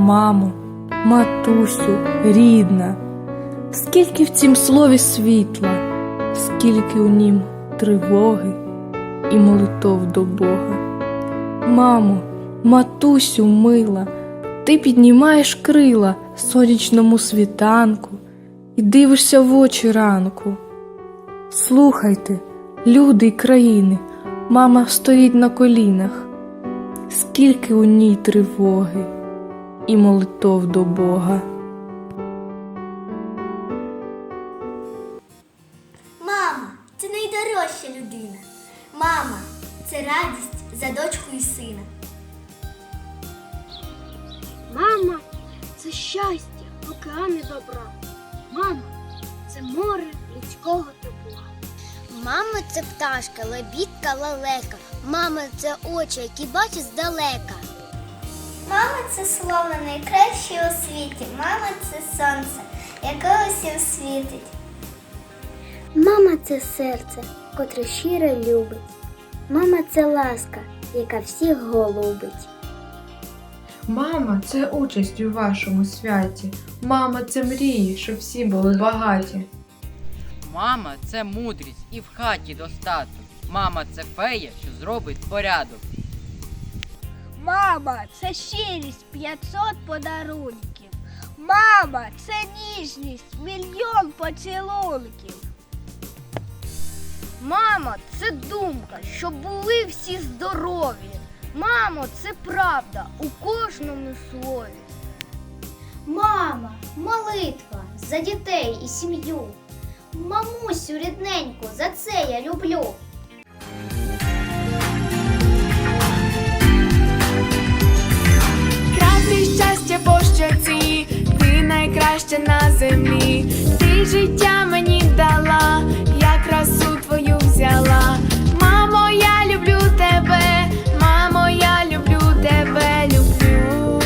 Мамо, матусю, рідна, скільки в цім слові світла, скільки у нім тривоги і молитов до Бога. Мамо, матусю мила, ти піднімаєш крила сонячному світанку і дивишся в очі ранку. Слухайте, люди й країни, мама стоїть на колінах, скільки у ній тривоги і молитов до Бога. Мама це найдорожча людина. Мама це радість за дочку і сина. Мама це щастя, океани добра. Мама це море людського тепла. Мама це пташка, лебідка, лелека. Мама це очі, які бачать здалека. Це слово найкраще у світі. Мама це сонце, яке усім світить. Мама це серце, котре щиро любить. Мама це ласка, яка всіх голубить. Мама це участь у вашому святі. Мама це мрії, щоб всі були багаті. Мама це мудрість і в хаті достаток. Мама це фея, що зробить порядок. Мама, це щирість 500 подарунків. Мама, це ніжність, мільйон поцілунків. Мама, це думка, щоб були всі здорові. Мамо, це правда у кожному слові. Мама, молитва за дітей і сім'ю. Мамусю рідненьку, за це я люблю. Ти найкраща на землі, ти життя мені дала, я красу твою взяла. Мамо, я люблю тебе, мамо, я люблю тебе, люблю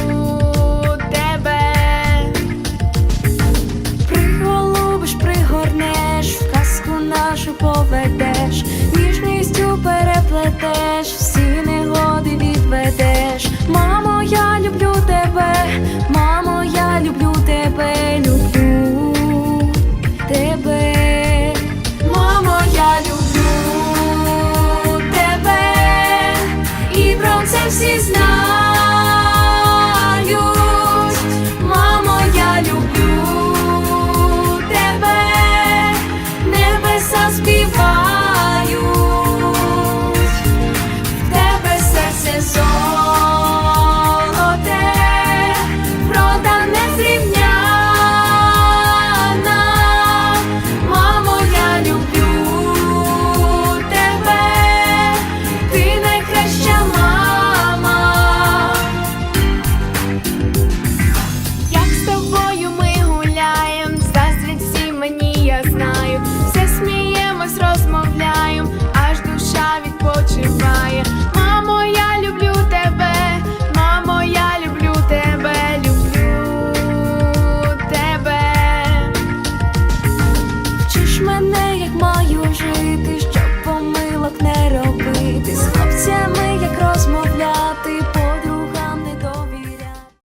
тебе. Приголубиш, пригорнеш, в казку нашу поведеш, ніжністю переплетеш, всі негоди відведеш. trabalho.